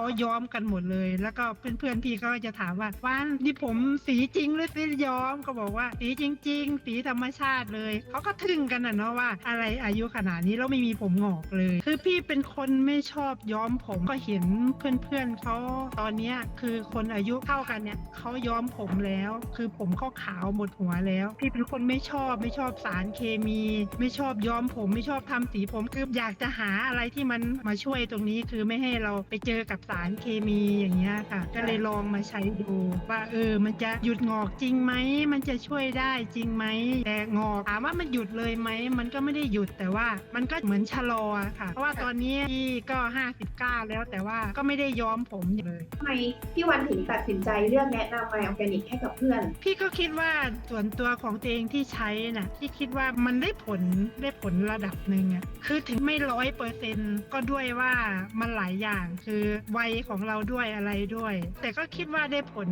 เขาย้อมกันหมดเลย แล้วก็เพื่อนๆพี่ก็จะถามว่าว่านนี่ผมสีจริงหรือสีย้อมก็บอกว่าสีจริง ๆ สีธรรมชาติเลยเขาก็ทึ่งกันนะเนาะว่าอะไรอายุขนาดนี้แล้วไม่มีผมหงอกเลย คือพี่เป็นคนไม่ชอบย้อมผมก็เห็นเพื่อนๆเขาตอนเนี้ยคือคนอายุเท่ากันเนี่ยเขาย้อมผมแล้ว คือผมเขาขาวหมดหัวแล้ว พี่เป็นคนไม่ชอบไม่ชอบสารเคมี ไม่ชอบย้อมผมไม่ชอบทำสีผมคืออยากจะหาอะไรที่มันมาช่วยตรงนี้คือไม่ให้เราไปเจอกับสารเคมีอย่างเงี้ยค่ะ ก็เลยลองมาใช้ดูว่าเออมันจะหยุดงอกจริงไหมมันจะช่วยได้จริงไหมแต่งอกถามว่ามันหยุดเลยไหมมันก็ไม่ได้หยุดแต่ว่ามันก็เหมือนชะลออะค่ะ เพราะว่าตอนนี้พี่ก็ 59 แล้วแต่ว่าก็ไม่ได้ย้อมผมเลยทำไมพี่วันถึงตัดสินใจเลือกแนะนำไมออร์แกนิกให้กับเพื่อน พี่ก็คิดว่าส่วนตัวของตัวเองที่ใช้น่ะพี่คิดว่ามันได้ผลได้ผลระดับหนึ่งอะคือถึงไม่ร้อยเปอร์เซ็นก็ด้วยว่ามันหลายอย่างคือวัยของเราด้วยอะไรด้วย แต่ก็คิดว่าได้ผล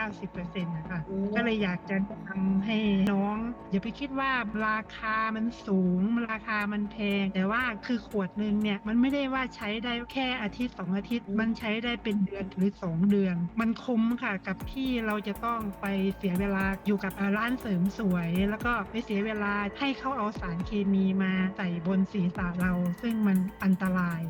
80-90%นะคะอืมก็เลยอยากจะทำให้น้อง อย่าไปคิดว่าราคามันสูง ราคามันแพง แต่ว่าคือขวดหนึ่งเนี่ย มันไม่ได้ว่าใช้ได้แค่อาทิตย์สองอาทิตย์ มันใช้ได้เป็นเดือนหรือสองเดือน มันคุ้มค่ะกับที่เราจะต้องไปเสียเวลาอยู่กับร้านเสริมสวย แล้วก็ไปเสียเวลาให้เขาเอาสารเคมีมาใส่บนศีรษะเรา ซึ่งมันอันตราย